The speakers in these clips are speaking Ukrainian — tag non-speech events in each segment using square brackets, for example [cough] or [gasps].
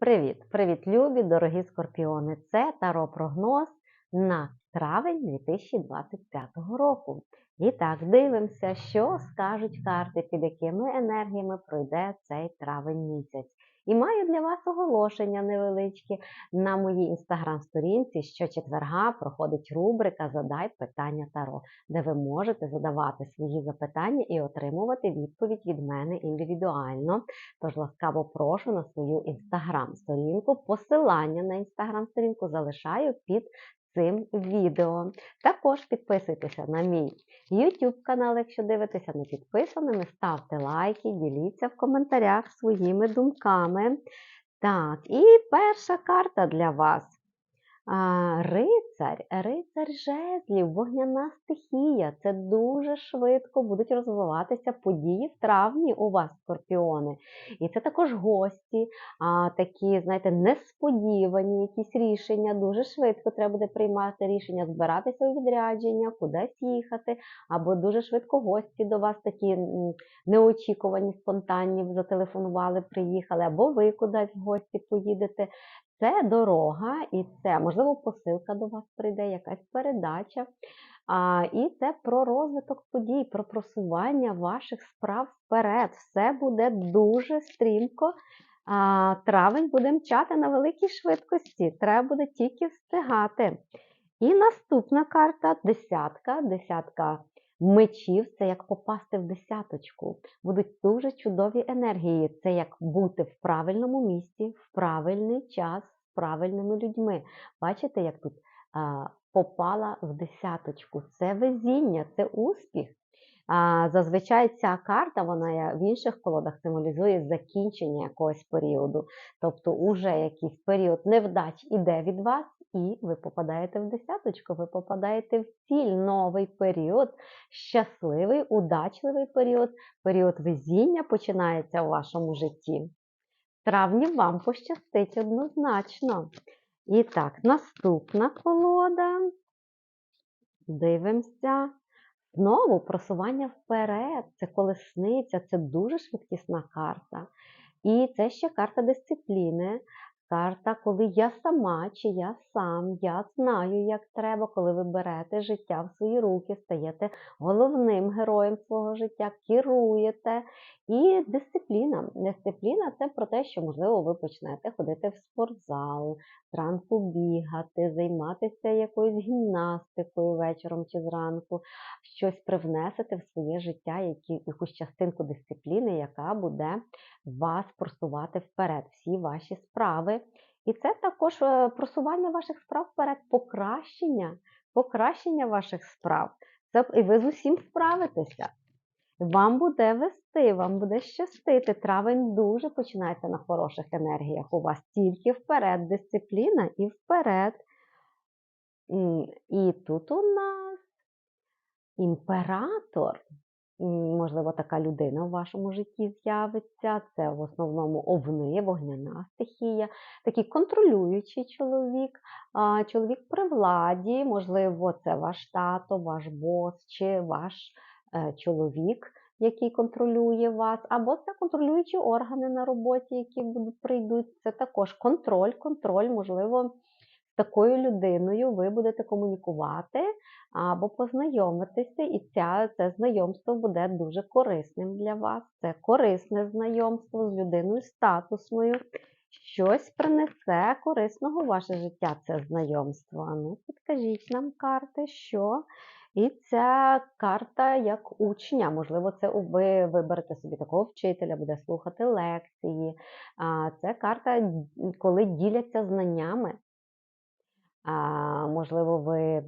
Привіт! Привіт, любі, дорогі скорпіони! Це Таро прогноз на травень 2025 року. І так, дивимося, що скажуть карти, під якими енергіями пройде цей травень місяць. І маю для вас оголошення невеличке на моїй інстаграм-сторінці. Щочетверга проходить рубрика Задай питання Таро, де ви можете задавати свої запитання і отримувати відповідь від мене індивідуально. Тож ласкаво прошу на свою інстаграм-сторінку. Посилання на інстаграм-сторінку залишаю під цим відео. Також підписуйтеся на мій YouTube канал, якщо дивитеся не підписаними, ставте лайки, діліться в коментарях своїми думками. Так, і перша карта для вас. А, Рицар, рицар жезлів, вогняна стихія. Це дуже швидко будуть розвиватися події в травні у вас, скорпіони. І це також гості, а, такі, знаєте, несподівані якісь рішення. Дуже швидко треба буде приймати рішення, збиратися у відрядження, кудись їхати, або дуже швидко гості до вас такі неочікувані, спонтанні, зателефонували, приїхали, або ви кудись в гості поїдете. Це дорога, і це, можливо, посилка до вас прийде, якась передача. А, І це про розвиток подій, про просування ваших справ вперед. Все буде дуже стрімко. А, Травень буде мчати на великій швидкості. Треба буде тільки встигати. І наступна карта десятка. Десятка мечів це як попасти в десяточку. Будуть дуже чудові енергії. Це як бути в правильному місці, в правильний час з правильними людьми. Бачите, як тут а, попала в десяточку. Це везіння, це успіх. А, Зазвичай ця карта, вона в інших колодах символізує закінчення якогось періоду. Тобто, уже якийсь період невдач іде від вас, і ви попадаєте в десяточку, ви попадаєте в ціль, новий період, щасливий, удачливий період, період везіння починається у вашому житті. Травні вам пощастить однозначно. І так, наступна колода. Дивимося. Знову просування вперед, це колесниця, це дуже швидкісна карта. І це ще карта дисципліни. Карта, коли я сама чи я сам, я знаю, як треба, коли ви берете життя в свої руки, стаєте головним героєм свого життя, керуєте. І дисципліна. Дисципліна це про те, що, можливо, ви почнете ходити в спортзал, зранку бігати, займатися якоюсь гімнастикою вечором чи зранку, щось привнесете в своє життя, які, якусь частинку дисципліни, яка буде вас просувати вперед, всі ваші справи. І це також е, просування ваших справ вперед, покращення, покращення ваших справ. Це і ви з усім справитеся. Вам буде вести, вам буде щастити. Травень дуже починається на хороших енергіях. У вас тільки вперед, дисципліна і вперед. І тут у нас імператор. Можливо, така людина в вашому житті з'явиться. Це в основному овни, вогняна стихія, такий контролюючий чоловік, чоловік при владі, можливо, це ваш тато, ваш бос чи ваш е, чоловік, який контролює вас, або це контролюючі органи на роботі, які будуть прийдуть. Це також контроль, контроль, можливо. Такою людиною ви будете комунікувати або познайомитися, і ця, це знайомство буде дуже корисним для вас. Це корисне знайомство з людиною статусною. Щось принесе корисного в ваше життя це знайомство. Ну, підкажіть нам карти, що. І ця карта як учня. Можливо, це ви виберете собі такого вчителя, буде слухати лекції. Це карта, коли діляться знаннями. Можливо, ви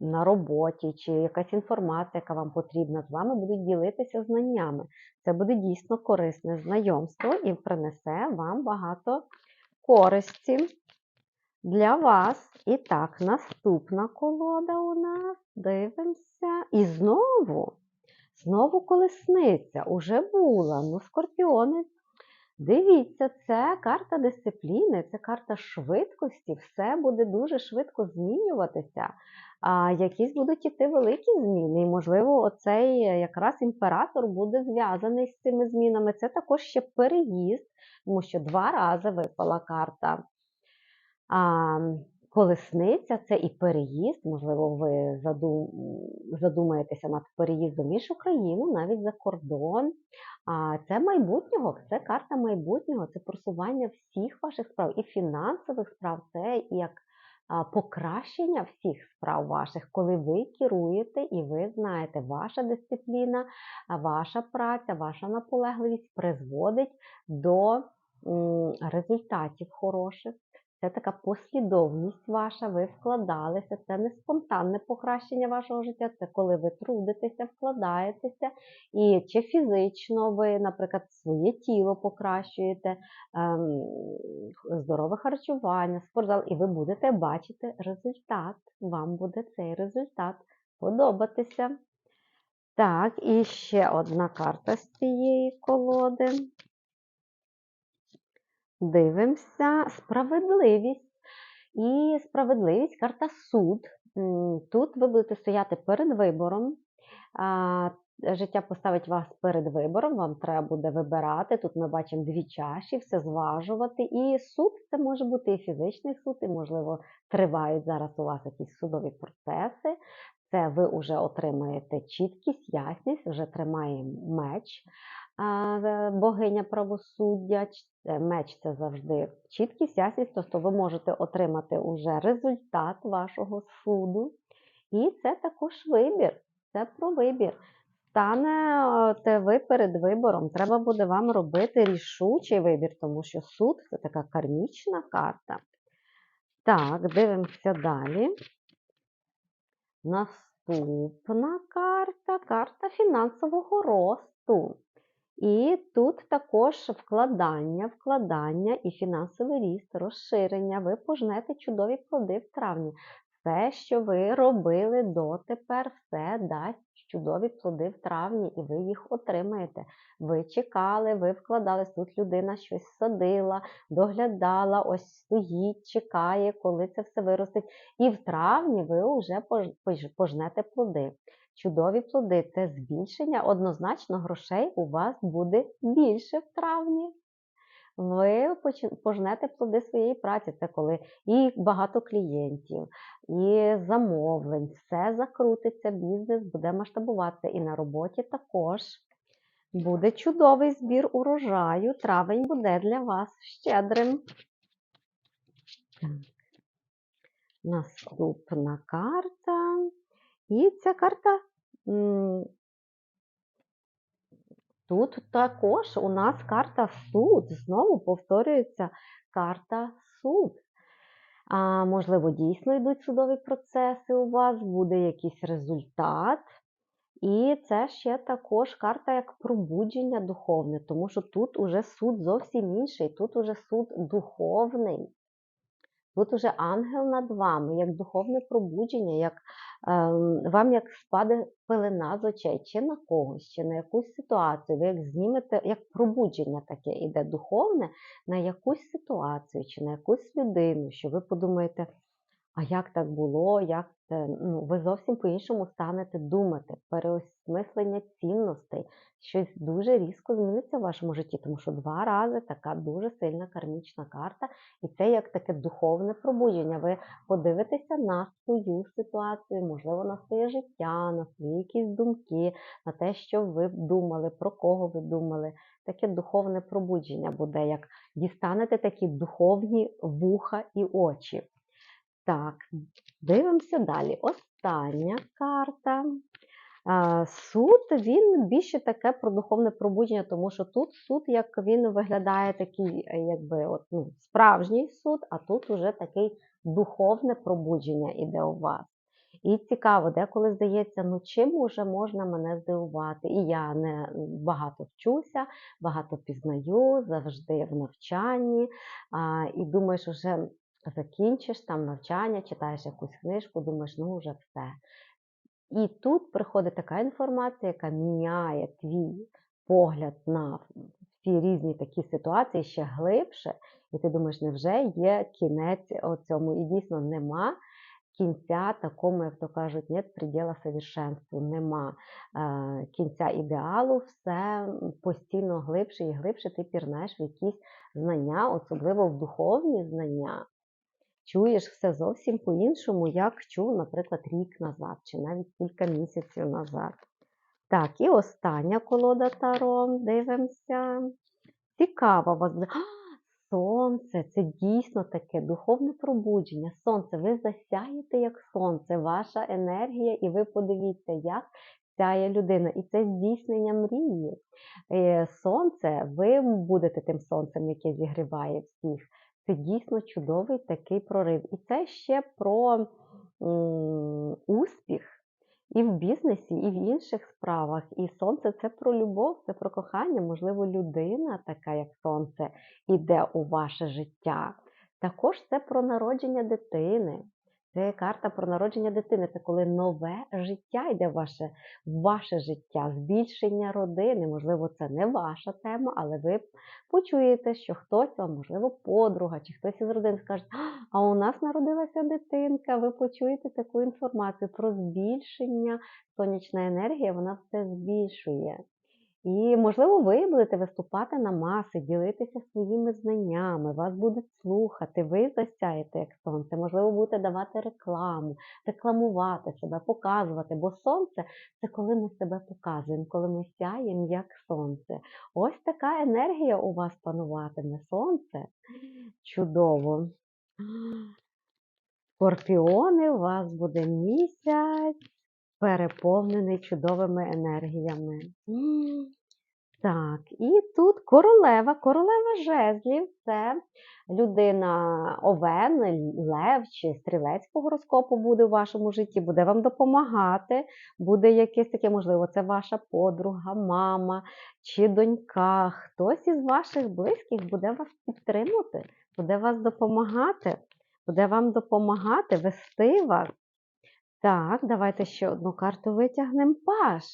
на роботі чи якась інформація, яка вам потрібна, з вами будуть ділитися знаннями. Це буде дійсно корисне знайомство і принесе вам багато користі для вас. І так, наступна колода у нас. Дивимося. І знову, знову колесниця. Уже була. Ну, скорпіони Дивіться, це карта дисципліни, це карта швидкості, все буде дуже швидко змінюватися. А якісь будуть іти великі зміни, і, можливо, оцей е, якраз імператор буде зв'язаний з цими змінами. Це також ще переїзд, тому що два рази випала карта. А, колесниця це і переїзд, можливо, ви задум... задумаєтеся над переїздом в іншу країну, навіть за кордон. А це майбутнього, це карта майбутнього, це просування всіх ваших справ, і фінансових справ, це як покращення всіх справ ваших, коли ви керуєте і ви знаєте, ваша дисципліна, ваша праця, ваша наполегливість призводить до результатів хороших. Це така послідовність ваша, ви вкладалися, це не спонтанне покращення вашого життя, це коли ви трудитеся, вкладаєтеся, і чи фізично ви, наприклад, своє тіло покращуєте, ем, здорове харчування, спортзал, і ви будете бачити результат. Вам буде цей результат подобатися. Так, і ще одна карта з цієї колоди. Дивимося справедливість. І справедливість карта суд. Тут ви будете стояти перед вибором. Життя поставить вас перед вибором, вам треба буде вибирати. Тут ми бачимо дві чаші, все зважувати. І суд це може бути і фізичний суд, і, можливо, тривають зараз у вас якісь судові процеси. Це ви вже отримаєте чіткість, ясність, вже тримає меч богиня правосуддя. Е, Меч це завжди чіткість, ясність, тобто ви можете отримати уже результат вашого суду. І це також вибір. Це про вибір. Стане е, те ви перед вибором. Треба буде вам робити рішучий вибір, тому що суд це така кармічна карта. Так, дивимося далі. Наступна карта карта фінансового росту. І тут також вкладання, вкладання і фінансовий ріст, розширення. Ви пожнете чудові плоди в травні. Все, що ви робили дотепер, все дасть чудові плоди в травні, і ви їх отримаєте. Ви чекали, ви вкладались. Тут людина щось садила, доглядала, ось стоїть, чекає, коли це все виростить. І в травні ви вже пож- пож- пожнете плоди. Чудові плоди це збільшення. Однозначно грошей у вас буде більше в травні. Ви пожнете плоди своєї праці. Це коли і багато клієнтів, і замовлень, все закрутиться, бізнес буде масштабуватися. І на роботі також буде чудовий збір урожаю. Травень буде для вас щедрим. Так. Наступна карта. І ця карта тут також у нас карта суд. Знову повторюється карта суд. А, можливо, дійсно йдуть судові процеси у вас, буде якийсь результат. І це ще також карта як пробудження духовне, тому що тут уже суд зовсім інший, тут уже суд духовний. Тут уже ангел над вами, як духовне пробудження, як е, вам як спаде пелена з очей, чи на когось, чи на якусь ситуацію. Ви як знімете, як пробудження таке іде духовне на якусь ситуацію чи на якусь людину, що ви подумаєте, а як так було, як це? Ну, ви зовсім по-іншому станете думати, переосмислення цінностей, щось дуже різко зміниться в вашому житті, тому що два рази така дуже сильна кармічна карта, і це як таке духовне пробудження. Ви подивитеся на свою ситуацію, можливо, на своє життя, на свої якісь думки, на те, що ви думали, про кого ви думали. Таке духовне пробудження буде, як дістанете такі духовні вуха і очі. Так, дивимося далі. Остання карта. Суд він більше таке про духовне пробудження, тому що тут суд, як він виглядає такий, е, якби от, ну, справжній суд, а тут уже такий духовне пробудження іде у вас. І цікаво, деколи здається, ну чим уже можна мене здивувати? І я не багато вчуся, багато пізнаю, завжди в навчанні. А, і думаєш, уже закінчиш там навчання, читаєш якусь книжку, думаєш, ну вже все. І тут приходить така інформація, яка міняє твій погляд на ці різні такі ситуації ще глибше, і ти думаєш, невже є кінець цьому? І дійсно нема кінця такому, як то кажуть, нет приділа совершенству, нема е, кінця ідеалу, все постійно глибше і глибше ти пірнеш в якісь знання, особливо в духовні знання. Чуєш все зовсім по-іншому, як чув, наприклад, рік назад, чи навіть кілька місяців назад. Так, і остання колода Таро, дивимося. Цікаво вас. Сонце, це дійсно таке духовне пробудження. Сонце, ви засяєте як сонце, ваша енергія, і ви подивіться, як сяє людина. І це здійснення мрії. Е, Сонце, ви будете тим сонцем, яке зігріває всіх. Це дійсно чудовий такий прорив. І це ще про успіх і в бізнесі, і в інших справах. І сонце це про любов, це про кохання. Можливо, людина, така як сонце, іде у ваше життя. Також це про народження дитини. Це карта про народження дитини. Це коли нове життя йде в ваше, ваше життя, збільшення родини. Можливо, це не ваша тема, але ви почуєте, що хтось вам, можливо, подруга чи хтось із родин скаже, а у нас народилася дитинка. Ви почуєте таку інформацію про збільшення. Сонячна енергія, вона все збільшує. І, можливо, ви будете виступати на маси, ділитися своїми знаннями, вас будуть слухати, ви засяєте як сонце, можливо, будете давати рекламу, рекламувати себе, показувати. Бо сонце це коли ми себе показуємо, коли ми сяємо як сонце. Ось така енергія у вас пануватиме сонце. Чудово. [gasps] Скорпіони, у вас буде місяць переповнений чудовими енергіями. Так, і тут королева, королева жезлів це людина овен, лев чи стрілець по гороскопу буде у вашому житті, буде вам допомагати, буде якесь таке, можливо, це ваша подруга, мама чи донька. Хтось із ваших близьких буде вас підтримувати, буде вас допомагати, буде вам допомагати, вести вас. Так, давайте ще одну карту витягнемо. Паш.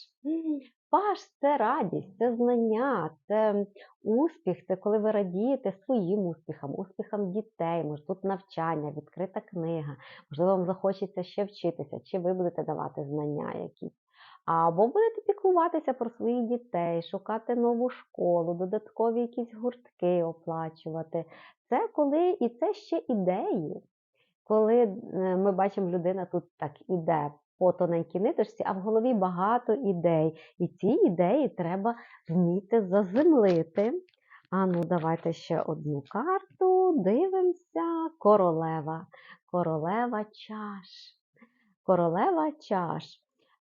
Паш це радість, це знання, це успіх, це коли ви радієте своїм успіхам, успіхам дітей, може тут навчання, відкрита книга, можливо, вам захочеться ще вчитися, чи ви будете давати знання якісь. Або будете піклуватися про своїх дітей, шукати нову школу, додаткові якісь гуртки оплачувати. Це коли і це ще ідеї коли е, ми бачимо, людина тут так іде по тоненькій ниточці, а в голові багато ідей. І ці ідеї треба вміти заземлити. А ну, давайте ще одну карту. Дивимося. Королева. Королева чаш. Королева чаш.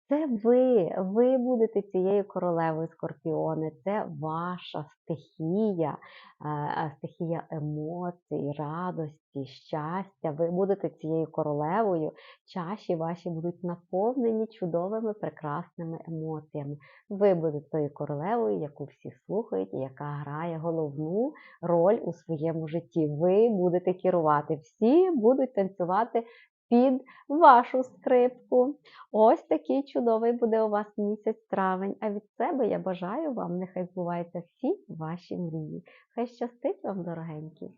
Це ви, ви будете цією королевою скорпіони, це ваша стихія, е, е, стихія емоцій, радості, щастя. Ви будете цією королевою, чаші ваші будуть наповнені чудовими, прекрасними емоціями. Ви будете тою королевою, яку всі слухають, яка грає головну роль у своєму житті. Ви будете керувати, всі будуть танцювати під вашу скрипку. Ось такий чудовий буде у вас місяць травень. А від себе я бажаю вам, нехай збуваються всі ваші мрії. Хай щастить вам, дорогенькі!